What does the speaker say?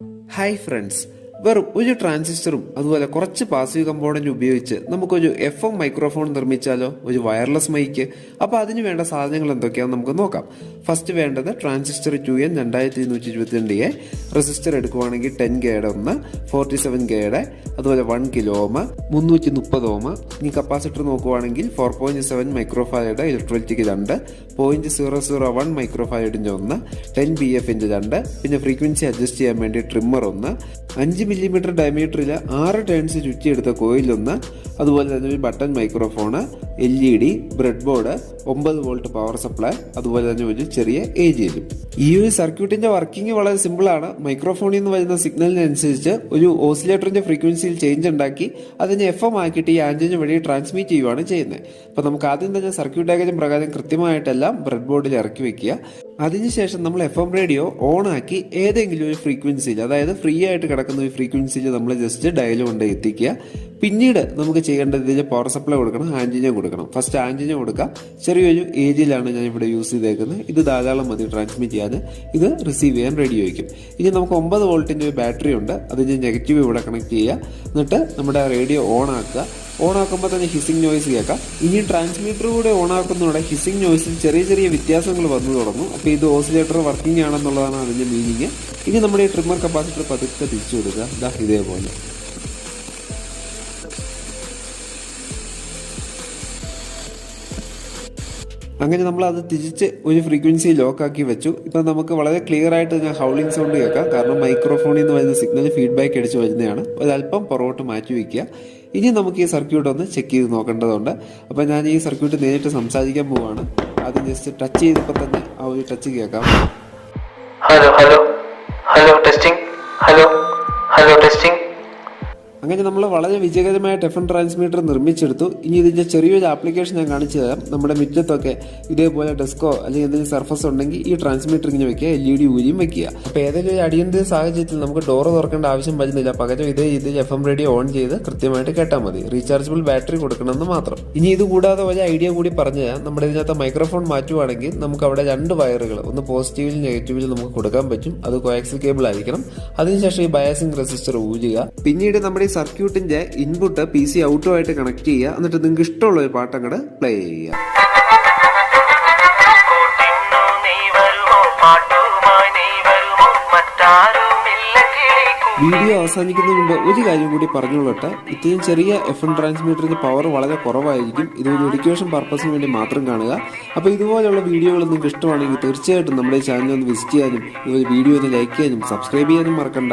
Hi friends, വെറും ഒരു ട്രാൻസിസ്റ്ററും അതുപോലെ കുറച്ച് പാസീവ് കമ്പോണന്റ് ഉപയോഗിച്ച് നമുക്കൊരു എഫ് എം മൈക്രോഫോൺ നിർമ്മിച്ചാലോ? ഒരു വയർലെസ് മൈക്ക് അപ്പോൾ അതിന് വേണ്ട സാധനങ്ങൾ എന്തൊക്കെയാണെന്ന് നമുക്ക് നോക്കാം. ഫസ്റ്റ് വേണ്ടത് ട്രാൻസിസ്റ്റർ ടു എൻ രണ്ടായിരത്തി ഇരുന്നൂറ്റി ഇരുപത്തിരണ്ട് എ റെസിസ്റ്റർ എടുക്കുവാണെങ്കിൽ ടെൻ കെയുടെ ഒന്ന് ഫോർട്ടി സെവൻ കെയുടെ അതുപോലെ വൺ കിലോ ഓമ മുന്നൂറ്റി മുപ്പത് ഓമ ഇനി കപ്പാസിറ്റർ നോക്കുവാണെങ്കിൽ ഫോർ പോയിന്റ് സെവൻ മൈക്രോഫാലയുടെ ഇലക്ട്രോലിറ്റിക്ക് രണ്ട് പോയിന്റ് സീറോ സീറോ വൺ മൈക്രോഫായഡിന്റെ ഒന്ന് ടെൻ ബി എഫിന്റെ രണ്ട് പിന്നെ ഫ്രീക്വൻസി അഡ്ജസ്റ്റ് ചെയ്യാൻ വേണ്ടി ട്രിമ്മർ ഒന്ന് അഞ്ച് മില്ലിമീറ്റർ ഡയമീറ്ററിൽ ആറ് ടേൺസ് ചുറ്റിയെടുത്ത കോയിലൊന്ന് അതുപോലെ തന്നെ ഒരു button microphone L E D bread board ഒമ്പത് വോൾട്ട് പവർ സപ്ലൈ അതുപോലെ തന്നെ ഒരു ചെറിയ എ ജി ഈ ഒരു സർക്യൂട്ടിന്റെ വർക്കിംഗ് വളരെ സിമ്പിൾ ആണ് മൈക്രോഫോണിൽ നിന്ന് വരുന്ന സിഗ്നലിനനുസരിച്ച് ഒരു ഓസിലേറ്ററിന്റെ ഫ്രീക്വൻസിയിൽ ചേഞ്ച് ഉണ്ടാക്കി അതിനെ എഫ് എം ആക്കിയിട്ട് ഈ ആന്റിന് വഴി ട്രാൻസ്മിറ്റ് ചെയ്യുവാണ് ചെയ്യുന്നത്. അപ്പൊ നമുക്ക് ആദ്യം തന്നെ സർക്യൂട്ട് ഡയഗ്രം പ്രകാരം കൃത്യമായിട്ടെല്ലാം ബ്രെഡ് ബോർഡിൽ ഇറക്കി വെക്കുക. അതിനുശേഷം നമ്മൾ എഫ് എം റേഡിയോ ഓൺ ആക്കി ഏതെങ്കിലും ഒരു ഫ്രീക്വൻസിയിൽ അതായത് ഫ്രീ ആയിട്ട് കിടക്കുന്ന ഒരു ഫ്രീക്വൻസിയിൽ നമ്മൾ ജസ്റ്റ് ഡയൽ കൊണ്ട് എത്തിക്കുക. പിന്നീട് നമുക്ക് ചെയ്യേണ്ടത് ഇതിൽ പവർ സപ്ലൈ കൊടുക്കണം ആന്റിന കൊടുക്കണം. ഫസ്റ്റ് ആന്റിന കൊടുക്കുക ചെറിയൊരു ഏരിയയിലാണ് ഞാൻ ഇവിടെ യൂസ് ചെയ്തേക്കുന്നത്. ഇത് ധാരാളം മതി ട്രാൻസ്മിറ്റ് ചെയ്യാൻ ഇത് റിസീവ് ചെയ്യാൻ റെഡി വയ്ക്കും ഇനി നമുക്ക് ഒമ്പത് വോൾട്ടിന്റെ ഒരു ബാറ്ററി ഉണ്ട്. അതിന് നെഗറ്റീവ് ഇവിടെ കണക്ട് ചെയ്യുക. എന്നിട്ട് നമ്മുടെ റേഡിയോ ഓൺ ആക്കുക. ഓൺ ആക്കുമ്പോൾ തന്നെ ഹിസിംഗ് നോയ്സ് കേൾക്കാം. ഇനി ട്രാൻസ്മീറ്റർ കൂടെ ഓൺ ആക്കുന്നതോടെ ഹിസിംഗ് നോയ്സിൽ ചെറിയ ചെറിയ വ്യത്യാസങ്ങൾ വന്നു തുടങ്ങും. അപ്പോൾ ഇത് ഓസിലേറ്റർ വർക്കിംഗ് ആണെന്നുള്ളതാണ് അതിന്റെ മീനിങ് ഇനി നമ്മുടെ ഈ ട്രിമ്മർ കപ്പാസിറ്റർ പതുക്കെ തിരിച്ചു കൊടുക്കുക. ഇതാ ഇതേപോലെ. അങ്ങനെ നമ്മൾ അത് തിരിച്ച് ഒരു ഫ്രീക്വൻസി ലോക്ക് ആക്കി വെച്ചു. ഇപ്പം നമുക്ക് വളരെ ക്ലിയർ ആയിട്ട് ഞാൻ ഹൗളിംഗ് സൗണ്ട് കേൾക്കാം. കാരണം മൈക്രോഫോണിൽ നിന്ന് വരുന്ന സിഗ്നൽ ഫീഡ്ബാക്ക് അടിച്ച് വരുന്നതാണ്. ഒരല്പം പുറകോട്ട് മാറ്റി വയ്ക്കുക ഇനി നമുക്ക് ഈ സർക്യൂട്ട് ഒന്ന് ചെക്ക് ചെയ്ത് നോക്കേണ്ടതുണ്ട്. അപ്പം ഞാൻ ഈ സർക്യൂട്ട് നേരിട്ട് സംസാരിക്കാൻ പോവാണ്. അത് ജസ്റ്റ് ടച്ച് ചെയ്തപ്പോൾ തന്നെ ആ ഒരു ടച്ച് കേൾക്കാം. Hello hello hello testing hello hello testing അങ്ങനെ നമ്മൾ വളരെ വിജയകരമായ ടെഫൻ ട്രാൻസ്മീറ്റർ നിർമ്മിച്ചെടുത്തു. ഇനി ഇതിന്റെ ചെറിയൊരു ആപ്ലിക്കേഷൻ ഞാൻ കാണിച്ചു തരാം. നമ്മുടെ മുറ്റത്തൊക്കെ ഇതേപോലെ ഡെസ്കോ അല്ലെങ്കിൽ എന്തെങ്കിലും സർഫസ് ഉണ്ടെങ്കിൽ ഈ ട്രാൻസ്മീറ്റർ ഇങ്ങനെ വെക്കുക എൽ ഇ ഡി ഊരിയും വെക്കുക. അപ്പോൾ ഏതെങ്കിലും ഒരു അടിയന്തര സാഹചര്യത്തിൽ നമുക്ക് ഡോർ തുറക്കേണ്ട ആവശ്യം വരുന്നില്ല. പകരം ഇതേ രീതിയിൽ എഫ് എം റേഡിയോ ഓൺ ചെയ്ത് കൃത്യമായിട്ട് കേട്ടാൽ മതി. റീചാർജബിൾ ബാറ്ററി കൊടുക്കണമെന്ന് മാത്രം. ഇനി ഇത് കൂടാതെ ഒരു ഐഡിയ കൂടി പറഞ്ഞു തരാം. നമ്മുടെ ഇതിനകത്ത് മൈക്രോഫോൺ മാറ്റുവാണെങ്കിൽ നമുക്ക് അവിടെ രണ്ട് വയറുകൾ ഒന്ന് പോസിറ്റീവിലും നെഗറ്റീവിലും നമുക്ക് കൊടുക്കാൻ പറ്റും. അത് കോയാക്സിൽ കേബിൾ ആയിരിക്കണം. അതിനുശേഷം ഈ ബയാസിംഗ് റെസിസ്റ്റർ ഊരുക. പിന്നീട് നമ്മുടെ ഈ സർക്യൂട്ടിന്റെ ഇൻപുട്ട് പി സി ആയിട്ട് കണക്ട് ചെയ്യുക. എന്നിട്ട് നിങ്ങൾക്ക് ഇഷ്ടമുള്ള ഒരു പാട്ട് അങ്ങോട്ട് പ്ലേ ചെയ്യുക. വീഡിയോ അവസാനിക്കുന്നതിന് മുമ്പ് ഒരു കാര്യം കൂടി പറഞ്ഞുകൊള്ളട്ടെ. ഇത്രയും ചെറിയ എഫ് എം ട്രാൻസ്മിറ്ററിന്റെ പവർ വളരെ കുറവായിരിക്കും. ഇത് ഒരു എഡ്യൂക്കേഷൻ പർപ്പസിന് വേണ്ടി മാത്രം കാണുക. അപ്പോൾ ഇതുപോലെയുള്ള വീഡിയോകൾ നിങ്ങൾക്ക് ഇഷ്ടമാണെങ്കിൽ തീർച്ചയായിട്ടും നമ്മുടെ ചാനൽ ഒന്ന് വിസിറ്റ് ചെയ്യാനും ഇതുപോലെ വീഡിയോ ഒന്ന് ലൈക്ക് ചെയ്യാനും സബ്സ്ക്രൈബ് ചെയ്യാനും മറക്കണ്ട.